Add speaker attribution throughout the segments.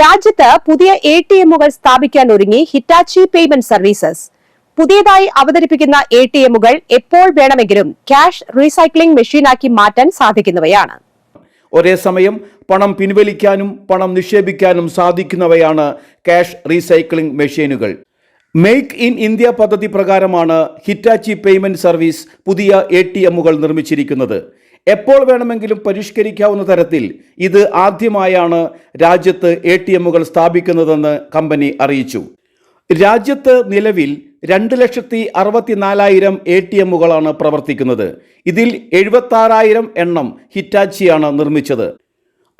Speaker 1: രാജ്യത്ത് പുതിയ A T എമ്മുകൾ സ്ഥാപിക്കാൻ ഒരുങ്ങി ഹിറ്റാച്ചി പേയ്മെന്റ് സർവീസസ് പുതിയതായി അവതരിപ്പിക്കുന്ന എ ടി എമ്മുകൾ എപ്പോൾ വേണമെങ്കിലും ക്യാഷ് റീസൈക്ലിംഗ് മെഷീനാക്കി മാറ്റാൻ സാധിക്കുന്നവയാണ്.
Speaker 2: ഒരേ സമയം പണം പിൻവലിക്കാനും പണം നിക്ഷേപിക്കാനും സാധിക്കുന്നവയാണ് ക്യാഷ് റീസൈക്ലിംഗ് മെഷീനുകൾ മെയ്ക്ക് ഇൻ ഇന്ത്യ പദ്ധതി പ്രകാരമാണ് ഹിറ്റാച്ചി പേയ്മെന്റ് സർവീസ് പുതിയ എ ടി എമ്മുകൾ നിർമ്മിച്ചിരിക്കുന്നത്. എപ്പോൾ വേണമെങ്കിലും പരിഷ്കരിക്കാവുന്ന തരത്തിൽ ഇത് ആദ്യമായാണ് രാജ്യത്ത് എ ടി എമ്മുകൾ സ്ഥാപിക്കുന്നതെന്ന് കമ്പനി അറിയിച്ചു. രാജ്യത്ത് നിലവിൽ രണ്ട് ലക്ഷത്തി അറുപത്തിനാലായിരം എ ടി എമ്മുകളാണ് പ്രവർത്തിക്കുന്നത്. ഇതിൽ എഴുപത്താറായിരം എണ്ണം ഹിറ്റാച്ചിയാണ് നിർമ്മിച്ചത്.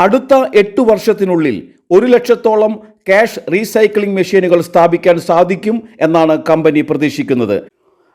Speaker 2: അടുത്ത എട്ട് വർഷത്തിനുള്ളിൽ ഒരു ലക്ഷത്തോളം ക്യാഷ് റീസൈക്ലിംഗ് മെഷീനുകൾ സ്ഥാപിക്കാൻ സാധിക്കും എന്നാണ് കമ്പനി പ്രതീക്ഷിക്കുന്നത്.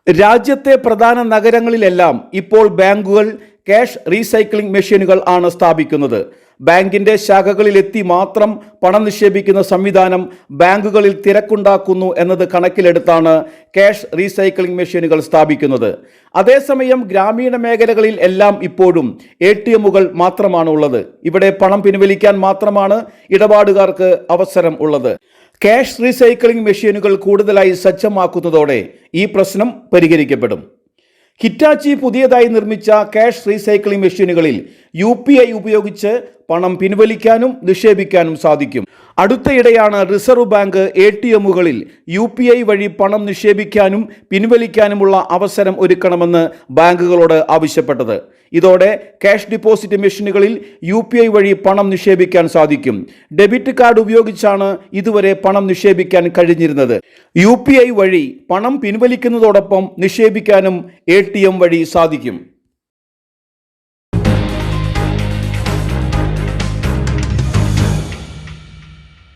Speaker 2: രാജ്യത്തെ പ്രധാന നഗരങ്ങളിലെല്ലാം ഇപ്പോൾ ബാങ്കുകൾ ക്യാഷ് റീസൈക്ലിംഗ് മെഷീനുകൾ ആണ് സ്ഥാപിക്കുന്നത്. ബാങ്കിന്റെ ശാഖകളിലെത്തി മാത്രം പണം നിക്ഷേപിക്കുന്ന സംവിധാനം ബാങ്കുകളിൽ തിരക്കുണ്ടാക്കുന്നു എന്നത് കണക്കിലെടുത്താണ് ക്യാഷ് റീസൈക്ലിംഗ് മെഷീനുകൾ സ്ഥാപിക്കുന്നത്. അതേസമയം ഗ്രാമീണ മേഖലകളിൽ എല്ലാം ഇപ്പോഴും എ ടി എമ്മുകൾ മാത്രമാണ് ഉള്ളത്. ഇവിടെ പണം പിൻവലിക്കാൻ മാത്രമാണ് ഇടപാടുകാർക്ക് അവസരം ഉള്ളത്. ക്യാഷ് റീസൈക്ലിംഗ് മെഷീനുകൾ കൂടുതലായി സജ്ജമാക്കുന്നതോടെ ഈ പ്രശ്നം പരിഹരിക്കപ്പെടും. ഹിറ്റാച്ചി പുതിയതായി നിർമ്മിച്ച ക്യാഷ് റീസൈക്ലിംഗ് മെഷീനുകളിൽ യു പി ഐ ഉപയോഗിച്ച് പണം പിൻവലിക്കാനും നിക്ഷേപിക്കാനും സാധിക്കും. അടുത്തയിടെയാണ് റിസർവ് ബാങ്ക് എ ടി എമ്മുകളിൽ യു പി ഐ വഴി പണം നിക്ഷേപിക്കാനും പിൻവലിക്കാനുമുള്ള അവസരം ഒരുക്കണമെന്ന് ബാങ്കുകളോട് ആവശ്യപ്പെട്ടത്. ഇതോടെ ക്യാഷ് ഡിപ്പോസിറ്റ് മെഷീനുകളിൽ യു പി ഐ വഴി പണം നിക്ഷേപിക്കാൻ സാധിക്കും. ഡെബിറ്റ് കാർഡ് ഉപയോഗിച്ചാണ് ഇതുവരെ പണം നിക്ഷേപിക്കാൻ കഴിഞ്ഞിരുന്നത്. യു പി ഐ വഴി പണം പിൻവലിക്കുന്നതോടൊപ്പം നിക്ഷേപിക്കാനും എ ടി എം വഴി സാധിക്കും.